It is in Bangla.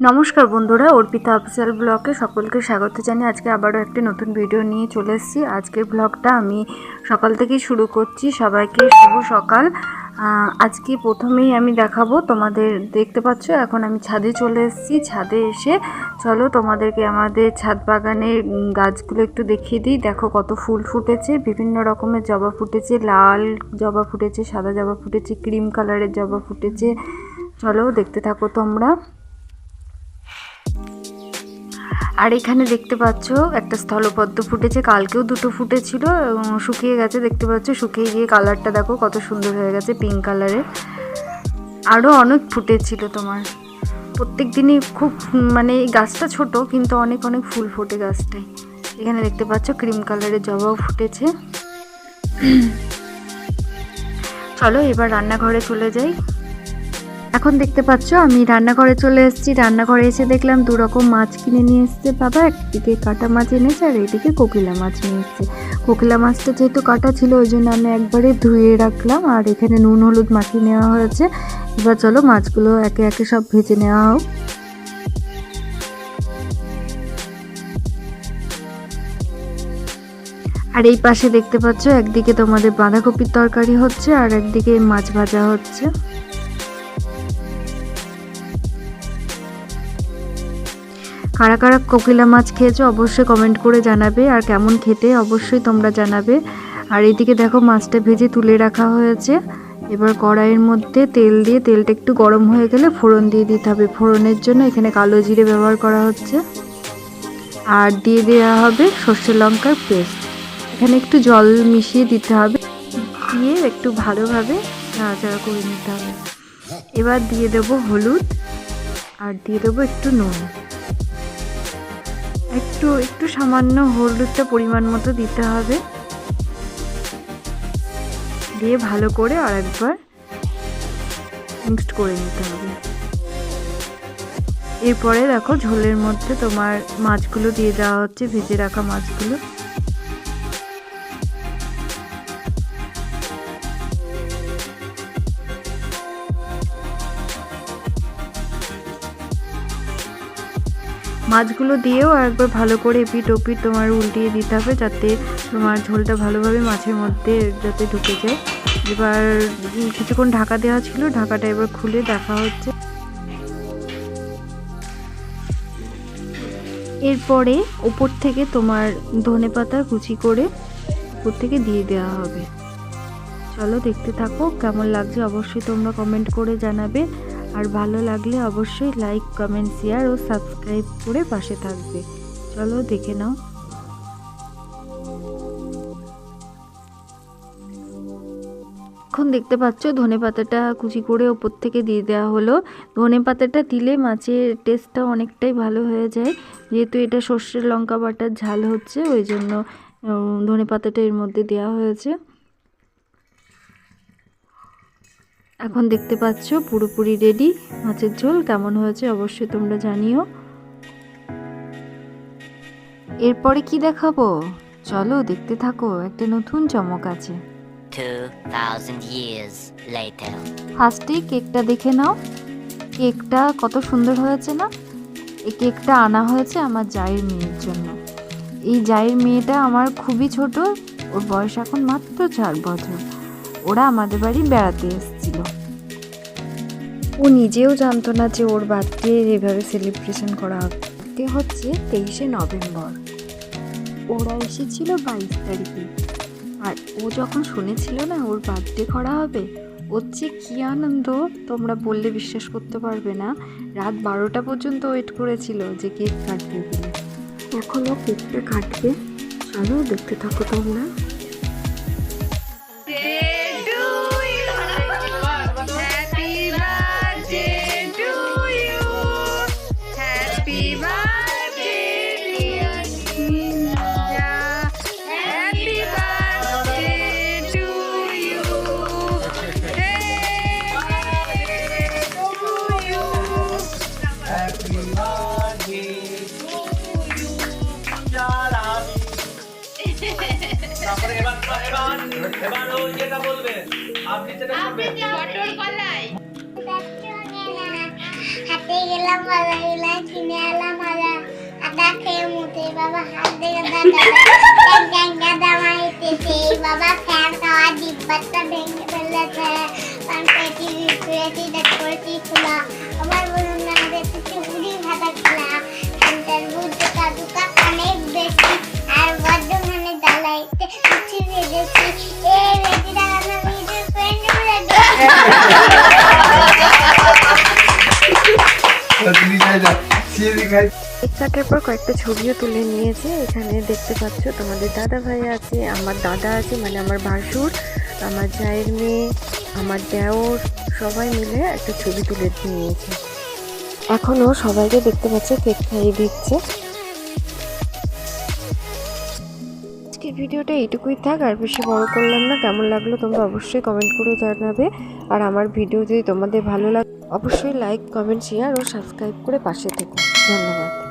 নমস্কার বন্ধুরা, অর্পিতা অফিসিয়াল ব্লগে সকলকে স্বাগত জানিয়ে আজকে আবারও একটি নতুন ভিডিও নিয়ে চলে এসেছি। আজকের ব্লগটা আমি সকাল থেকেই শুরু করছি। সবাইকে শুভ সকাল। আজকে প্রথমেই আমি দেখাবো, তোমাদের দেখতে পাচ্ছ, এখন আমি ছাদে চলে এসেছি। ছাদে এসে চলো তোমাদেরকে আমাদের ছাদ বাগানের গাছগুলো একটু দেখিয়ে দিই। দেখো কত ফুল ফুটেছে, বিভিন্ন রকমের জবা ফুটেছে, লাল জবা ফুটেছে, সাদা জবা ফুটেছে, ক্রিম কালারের জবা ফুটেছে। চলো দেখতে থাকো তোমরা। আর এখানে দেখতে পাচ্ছ একটা স্থলপদ্ম ফুটেছে, কালকেও দুটো ফুটেছিল শুকিয়ে গেছে, দেখতে পাচ্ছ, শুকিয়ে গিয়ে কালারটা দেখো কত সুন্দর হয়ে গেছে পিঙ্ক কালারের আরও অনেক ফুটেছিল তোমার। প্রত্যেক দিনই খুব মানে এই গাছটা ছোট, কিন্তু অনেক অনেক ফুল ফোটে গাছটায়। এখানে দেখতে পাচ্ছ ক্রিম কালারের জবাও ফুটেছে। চলো এবার রান্নাঘরে চলে যাই। এখন দেখতে পাচ্ছ, আমি রান্নাঘরে চলে এসেছি। রান্নাঘরে এসে দেখলাম দু রকম মাছ কিনে নিয়ে এসেছে বাবা। একদিকে কাটা মাছ এনেছে আর এদিকে কোকিলা মাছ নিয়ে এসেছে। কোকিলা মাছটা যেহেতু কাটা ছিল, ওই জন্য আমি একবারে ধুয়ে রাখলাম। আর এখানে নুন, হলুদ মাখিয়ে নেওয়া হয়েছে। এবার চলো মাছগুলো একে একে সব ভেজে নেওয়া হোক। আর এই পাশে দেখতে পাচ্ছ, একদিকে তোমাদের বাঁধাকপির তরকারি হচ্ছে আর একদিকে মাছ ভাজা হচ্ছে। কারা কারা কোকিলা মাছ খেয়েছো অবশ্যই কমেন্ট করে জানাবে। আর কেমন খেতে অবশ্যই তোমরা জানাবে। আর এদিকে দেখো মাছটা ভেজে তুলে রাখা হয়েছে। এবার কড়াইয়ের মধ্যে তেল দিয়ে, তেলটা একটু গরম হয়ে গেলে ফোড়ন দিয়ে দিতে হবে। ফোড়নের জন্য এখানে কালো জিরে ব্যবহার করা হচ্ছে। আর দিয়ে দেওয়া হবে সর্ষে লঙ্কার পেস্ট। এখানে একটু জল মিশিয়ে দিতে হবে। দিয়ে একটু ভালোভাবে নাড়াচাড়া করে নিতে হবে। এবার দিয়ে দেবো হলুদ। আর দিয়ে দেবো একটু নুন। একটু একটু সামান্য হলুদটা পরিমাণ মতো দিতে হবে। দিয়ে ভালো করে আর একবার মিক্সড করে নিতে হবে। এরপরে দেখো ঝোলের মধ্যে তোমার মাছগুলো দিয়ে দেওয়া হচ্ছে, ভেজে রাখা মাছগুলো। মাছগুলো দিয়েও একবার ভালো করে এপিট ওপিট তোমার উল্টিয়ে দিতে হবে যাতে তোমার ঝোলটা ভালোভাবে মাছের মধ্যে যাতে ঢুকে যায়। এবার কিছুক্ষণ ঢাকা দেওয়া ছিল, ঢাকাটা এবার খুলে দেখা হচ্ছে। এরপরে ওপর থেকে তোমার ধনে পাতা কুচি করে ওপর থেকে দিয়ে দেওয়া হবে। চলো দেখতে থাকো, কেমন লাগছে অবশ্যই তোমরা কমেন্ট করে জানাবে। আর ভালো লাগলে অবশ্যই লাইক কমেন্ট শেয়ার ও সাবস্ক্রাইব করে পাশে থাকবে। চলো দেখে নাও। এখন দেখতে পাচ্ছ, ধনে পাতাটা কুচি করে ওপর থেকে দিয়ে দেওয়া হলো। ধনে পাতাটা দিলে মাছের টেস্টটা অনেকটাই ভালো হয়ে যায়। যেহেতু এটা সর্ষের লঙ্কা বাটার ঝাল হচ্ছে, ওই জন্য ধনে পাতাটা এর মধ্যে দেওয়া হয়েছে। এখন দেখতে পাচ্ছ পুরোপুরি রেডি মাছের ঝোল কেমন হয়েছে অবশ্যই তোমরা জানিও। এরপরে কি দেখাবো? চলো দেখতে থাকো একটা নতুন চমক আছে। 2,000 years later. ফার্স্টেই কেকটা দেখে নাও। কেকটা কত সুন্দর হয়েছে না? এই কেকটা আনা হয়েছে আমার জায়ের মেয়ের জন্য। এই জায়ের মেয়েটা আমার খুবই ছোট ওর বয়স এখন মাত্র চার বছর। ওরা আমাদের বাড়ি বেড়াতে এসেছিল ও নিজেও জানতো না যে ওর বার্থডে এভাবে সেলিব্রেশন করা হবে হচ্ছে তেইশে নভেম্বর। ওরা এসেছিল বাইশ তারিখে। আর ও যখন শুনেছিল না ওর বার্থডে করা হবে, ওর যে কী আনন্দ, তোমরা বললে বিশ্বাস করতে পারবে না। রাত বারোটা পর্যন্ত ওয়েট করেছিল যে কেক কাটবে বলে। এখন ও কেকটা কাটবে। চলো দেখতে থাকো তোমরা। এবার ও যেটা বলবে আপনি যেটা বলবেন। পটল কলাই হাতে গেলাম বাজারে কিনে এলাম আদা আদা খেয়ে মুতে বাবা হাত দিয়ে দাদা ট্যাং দাদা মাইতেছে। বাবা ফ্যান খাওয়া ডিব্বাটা ভেঙে ফেলেছে। কারণ পেটি পেটি দেখ খোলা। আমার বলুন না দেখছি উড়ি ভাতা খোলা। কাটার পর কয়েকটা ছবিও তুলে নিয়েছে। এখানে দেখতে পাচ্ছ তোমাদের দাদা ভাই আছে, আমার দাদা আছে মানে আমার ভাসুর, আমার জায়ের মেয়ে, আমার দেওর, সবাই মিলে একটা ছবি তুলে নিয়েছে। এখনও সবাইকে দেখতে পাচ্ছে কেক খাইয়ে দিচ্ছে। ভিডিওটা এইটুকুই থাক, আর বেশি বড় করলাম না। কেমন লাগল তোমরা অবশ্যই কমেন্ট করে জানাবে। আর আমার ভিডিও যদি তোমাদের ভালো লাগে, অবশ্যই লাইক কমেন্ট শেয়ার ও সাবস্ক্রাইব করে পাশে থেকো। ধন্যবাদ।